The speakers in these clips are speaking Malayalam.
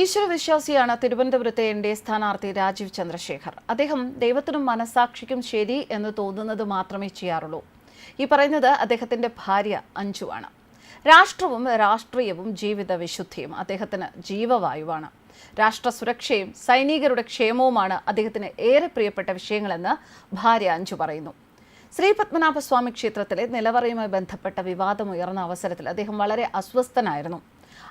ഈശ്വരവിശ്വാസിയാണ് തിരുവനന്തപുരത്തെ എൻ ഡി എ സ്ഥാനാർത്ഥി രാജീവ് ചന്ദ്രശേഖർ. അദ്ദേഹം ദൈവത്തിനും മനസാക്ഷിക്കും ശരി എന്ന് തോന്നുന്നത് മാത്രമേ ചെയ്യാറുള്ളൂ. ഈ പറയുന്നത് അദ്ദേഹത്തിന്റെ ഭാര്യ അഞ്ജുവാണ്. രാഷ്ട്രവും രാഷ്ട്രീയവും ജീവിത വിശുദ്ധിയും അദ്ദേഹത്തിന് ജീവവായുവാണ്. രാഷ്ട്ര സുരക്ഷയും സൈനികരുടെ ക്ഷേമവുമാണ് അദ്ദേഹത്തിന് ഏറെ പ്രിയപ്പെട്ട വിഷയങ്ങളെന്ന് ഭാര്യ അഞ്ജു പറയുന്നു. ശ്രീ പത്മനാഭസ്വാമി ക്ഷേത്രത്തിലെ നിലവറയുമായി ബന്ധപ്പെട്ട വിവാദമുയർന്ന അവസരത്തിൽ അദ്ദേഹം വളരെ അസ്വസ്ഥനായിരുന്നു.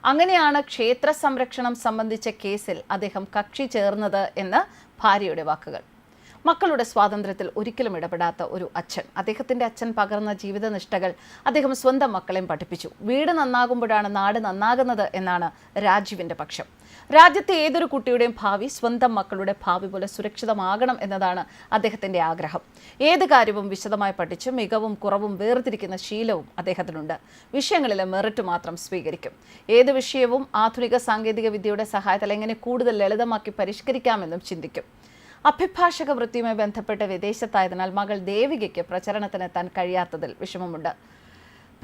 അങ്ങനെയാണ് ക്ഷേത്ര സംരക്ഷണം സംബന്ധിച്ച കേസിൽ അദ്ദേഹം കക്ഷി ചേർന്നത് എന്ന് ഭാര്യയുടെ വാക്കുകൾ. മക്കളുടെ സ്വാതന്ത്ര്യത്തിൽ ഒരിക്കലും ഇടപെടാത്ത ഒരു അച്ഛൻ. അദ്ദേഹത്തിന്റെ അച്ഛൻ പകർന്ന ജീവിതനിഷ്ഠകൾ അദ്ദേഹം സ്വന്തം മക്കളെയും പഠിപ്പിച്ചു. വീട് നന്നാകുമ്പോഴാണ് നാട് നന്നാകുന്നത് എന്നാണ് രാജീവിന്റെ പക്ഷം. രാജ്യത്തെ ഏതൊരു കുട്ടിയുടെയും ഭാവി സ്വന്തം മക്കളുടെ ഭാവി പോലെ സുരക്ഷിതമാകണം എന്നതാണ് അദ്ദേഹത്തിന്റെ ആഗ്രഹം. ഏത് കാര്യവും വിശദമായി പഠിച്ച് മികവും കുറവും വേർതിരിക്കുന്ന ശീലവും അദ്ദേഹത്തിനുണ്ട്. വിഷയങ്ങളിലെ മെറിറ്റ് മാത്രം സ്വീകരിക്കും. ഏത് വിഷയവും ആധുനിക സാങ്കേതിക വിദ്യയുടെ സഹായത്താൽ എങ്ങനെ കൂടുതൽ ലളിതമാക്കി പരിഷ്കരിക്കാമെന്നും ചിന്തിക്കും. അഭിഭാഷക വൃത്തിയുമായി ബന്ധപ്പെട്ട് വിദേശത്തായതിനാൽ മകൾ ദേവികയ്ക്ക് പ്രചരണത്തിനെത്താൻ കഴിയാത്തതിൽ വിഷമമുണ്ട്.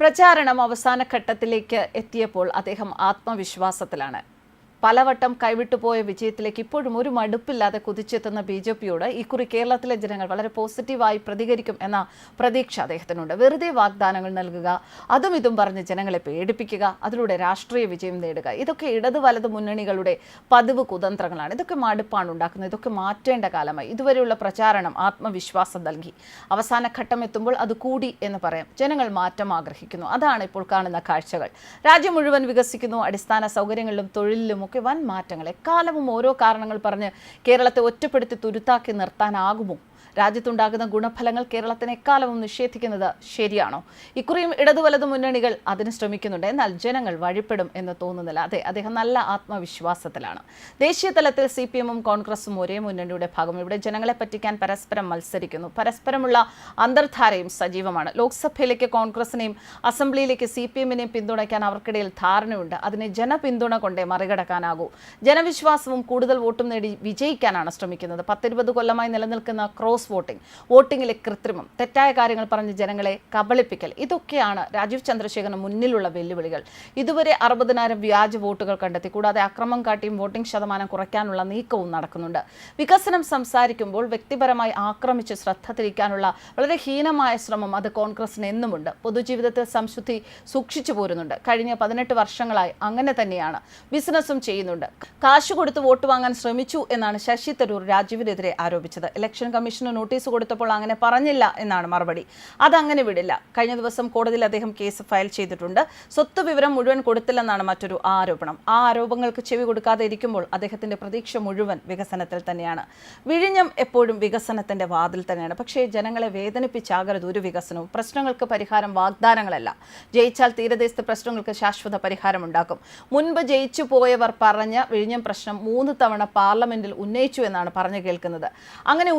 പ്രചാരണം അവസാന ഘട്ടത്തിലേക്ക് എത്തിയപ്പോൾ അദ്ദേഹം ആത്മവിശ്വാസത്തിലാണ്. പലവട്ടം കൈവിട്ടുപോയ വിജയത്തിലേക്ക് ഇപ്പോഴും ഒരു മടുപ്പില്ലാതെ കുതിച്ചെത്തുന്ന ബി ജെ പിയോട് ഇക്കുറി കേരളത്തിലെ ജനങ്ങൾ വളരെ പോസിറ്റീവായി പ്രതികരിക്കും എന്ന പ്രതീക്ഷ അദ്ദേഹത്തിനുണ്ട്. വെറുതെ വാഗ്ദാനങ്ങൾ നൽകുക അതും ഇതും പറഞ്ഞ് ജനങ്ങളെ പേടിപ്പിക്കുക അതിലൂടെ രാഷ്ട്രീയ വിജയം നേടുക ഇതൊക്കെ ഇടത് വലത് മുന്നണികളുടെ പതിവ് കുതന്ത്രങ്ങളാണ്. ഇതൊക്കെ മടുപ്പാണ് ഉണ്ടാക്കുന്നത്. ഇതൊക്കെ മാറ്റേണ്ട കാലമായി. ഇതുവരെയുള്ള പ്രചാരണം ആത്മവിശ്വാസം നൽകി. അവസാന ഘട്ടം എത്തുമ്പോൾ അത് കൂടി എന്ന് പറയാം. ജനങ്ങൾ മാറ്റം ആഗ്രഹിക്കുന്നു. അതാണ് ഇപ്പോൾ കാണുന്ന കാഴ്ചകൾ. രാജ്യം മുഴുവൻ വികസിക്കുന്നു. അടിസ്ഥാന സൗകര്യങ്ങളിലും തൊഴിലിലും ഒക്കെ വൻ മാറ്റങ്ങൾ എക്കാലവും ഓരോ കാരണങ്ങൾ പറഞ്ഞ് കേരളത്തെ ഒറ്റപ്പെടുത്തി തുരുത്താക്കി നിർത്താനാകുമോ? രാജ്യത്തുണ്ടാകുന്ന ഗുണഫലങ്ങൾ കേരളത്തിന് എക്കാലവും നിഷേധിക്കുന്നത് ശരിയാണോ? ഇക്കുറിയും ഇടതു വലതു മുന്നണികൾ അതിന് ശ്രമിക്കുന്നുണ്ട്. എന്നാൽ ജനങ്ങൾ വഴിപ്പെടും എന്ന് തോന്നുന്നില്ല. അതെ അദ്ദേഹം നല്ല ആത്മവിശ്വാസത്തിലാണ്. ദേശീയ തലത്തിൽ സി പി എമ്മും കോൺഗ്രസും ഒരേ മുന്നണിയുടെ ഭാഗം. ഇവിടെ ജനങ്ങളെ പറ്റിക്കാൻ പരസ്പരം മത്സരിക്കുന്നു. പരസ്പരമുള്ള അന്തർധാരയും സജീവമാണ്. ലോക്സഭയിലേക്ക് കോൺഗ്രസിനെയും അസംബ്ലിയിലേക്ക് സി പി എമ്മിനെയും പിന്തുണയ്ക്കാൻ അവർക്കിടയിൽ ധാരണയുണ്ട്. അതിനെ ജനപിന്തുണ കൊണ്ടേ മറികടക്കാനാകൂ. ജനവിശ്വാസവും കൂടുതൽ വോട്ടും നേടി വിജയിക്കാനാണ് ശ്രമിക്കുന്നത്. പത്തിരുപത് കൊല്ലമായി നിലനിൽക്കുന്ന ക്രോസ് വോട്ടിംഗ് വോട്ടിങ്ങിലെ കൃത്രിമം തെറ്റായ കാര്യങ്ങൾ പറഞ്ഞ് ജനങ്ങളെ കബളിപ്പിക്കൽ ഇതൊക്കെയാണ് രാജീവ് ചന്ദ്രശേഖരന് മുന്നിലുള്ള വെല്ലുവിളികൾ. ഇതുവരെ അറുപതിനായിരം വ്യാജ വോട്ടുകൾ കണ്ടെത്തി കൂടാതെ അക്രമം കാട്ടിയും വോട്ടിംഗ് ശതമാനം കുറയ്ക്കാനുള്ള നീക്കവും നടക്കുന്നുണ്ട്. വികസനം സംസാരിക്കുമ്പോൾ വ്യക്തിപരമായി ആക്രമിച്ച് ശ്രദ്ധ തിരിക്കാനുള്ള വളരെ ഹീനമായ ശ്രമം അത് കോൺഗ്രസിന് എന്നുമുണ്ട്. പൊതുജീവിതത്തിൽ സംശുദ്ധി സൂക്ഷിച്ചു പോരുന്നുണ്ട്. കഴിഞ്ഞ പതിനെട്ട് വർഷങ്ങളായി അങ്ങനെ തന്നെയാണ് ബിസിനസ്സും ചെയ്യുന്നുണ്ട്. കാശ് കൊടുത്ത് വോട്ട് വാങ്ങാൻ ശ്രമിച്ചു എന്നാണ് ശശി തരൂർ രാജീവിനെതിരെ ആരോപിച്ചത്. ഇലക്ഷൻ കമ്മീഷന് നോട്ടീസ് കൊടുത്തപ്പോൾ അങ്ങനെ പറഞ്ഞില്ല എന്നാണ് മറുപടി. അതങ്ങനെ വിടില്ല. കഴിഞ്ഞ ദിവസം കോടതിയിൽ അദ്ദേഹം കേസ് ഫയൽ ചെയ്തിട്ടുണ്ട്. സ്വത്ത് വിവരം മുഴുവൻ കൊടുത്തില്ലെന്നാണ് മറ്റൊരു ആരോപണം. ആ ആരോപണങ്ങൾക്ക് ചെവി കൊടുക്കാതെ ഇരിക്കുമ്പോൾ അദ്ദേഹത്തിന്റെ പ്രതീക്ഷ മുഴുവൻ വികസനത്തിൽ തന്നെയാണ്. വിഴിഞ്ഞം എപ്പോഴും വികസനത്തിന്റെ വാതിൽ തന്നെയാണ്. പക്ഷേ ജനങ്ങളെ വേദനിപ്പിച്ചാകരുത് ഒരു വികസനവും. പ്രശ്നങ്ങൾക്ക് പരിഹാരം വാഗ്ദാനങ്ങളല്ല. ജയിച്ചാൽ തീരദേശത്തെ പ്രശ്നങ്ങൾക്ക് ശാശ്വത പരിഹാരം ഉണ്ടാക്കും. മുൻപ് ജയിച്ചു പോയവർ പറഞ്ഞ വിഴിഞ്ഞം പ്രശ്നം മൂന്ന് തവണ പാർലമെന്റിൽ ഉന്നയിച്ചു എന്നാണ് പറഞ്ഞു കേൾക്കുന്നത്. അങ്ങനെ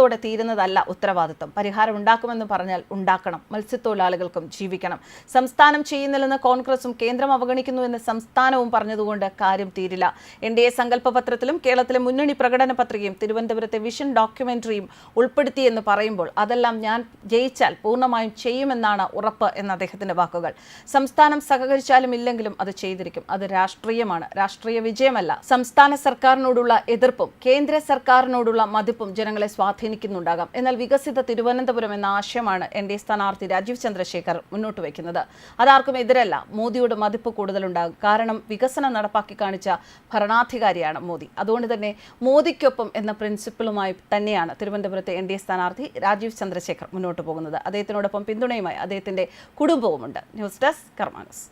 ഉന്നയിച്ചതോടെ തീരുന്നതല്ല ഉത്തരവാദിത്വം. പരിഹാരം ഉണ്ടാക്കുമെന്ന് പറഞ്ഞാൽ ഉണ്ടാക്കണം. മത്സ്യത്തൊഴിലാളികൾക്കും ജീവിക്കണം. സംസ്ഥാനം ചെയ്യുന്നില്ലെന്ന് കോൺഗ്രസും കേന്ദ്രം അവഗണിക്കുന്നുവെന്ന് സംസ്ഥാനവും പറഞ്ഞതുകൊണ്ട് കാര്യം തീരില്ല. എൻ ഡി എ സങ്കല്പപത്രത്തിലും കേരളത്തിലെ മുന്നണി പ്രകടന പത്രികയും തിരുവനന്തപുരത്തെ വിഷൻ ഡോക്യുമെന്ററിയും ഉൾപ്പെടുത്തിയെന്ന് പറയുമ്പോൾ അതെല്ലാം ഞാൻ ജയിച്ചാൽ പൂർണമായും ചെയ്യുമെന്നാണ് ഉറപ്പ് എന്ന അദ്ദേഹത്തിന്റെ വാക്കുകൾ. സംസ്ഥാനം സഹകരിച്ചാലും ഇല്ലെങ്കിലും അത് ചെയ്തിരിക്കും. അത് രാഷ്ട്രീയമാണ്. രാഷ്ട്രീയ വിജയമല്ല. സംസ്ഥാന സർക്കാരിനോടുള്ള എതിർപ്പും കേന്ദ്ര സർക്കാരിനോടുള്ള മതിപ്പും ജനങ്ങളെ സ്വാധീനിക്കുന്നുണ്ടാകാം. എന്നാൽ വികസിത തിരുവനന്തപുരം എന്ന ആശയമാണ് എൻ ഡി എ സ്ഥാനാർത്ഥി രാജീവ് ചന്ദ്രശേഖർ മുന്നോട്ട് വയ്ക്കുന്നത്. അതാർക്കും എതിരല്ല. മോദിയുടെ മതിപ്പ് കൂടുതലുണ്ടാകും. കാരണം വികസനം നടപ്പാക്കി കാണിച്ച ഭരണാധികാരിയാണ് മോദി. അതുകൊണ്ട് തന്നെ മോദിക്കൊപ്പം എന്ന പ്രിൻസിപ്പിളുമായി തന്നെയാണ് തിരുവനന്തപുരത്തെ എൻ ഡി എ സ്ഥാനാർത്ഥി രാജീവ് ചന്ദ്രശേഖർ മുന്നോട്ട് പോകുന്നത്. അദ്ദേഹത്തിനോടൊപ്പം പിന്തുണയുമായി അദ്ദേഹത്തിന്റെ കുടുംബവുമുണ്ട്. News desk കർമാനസ്.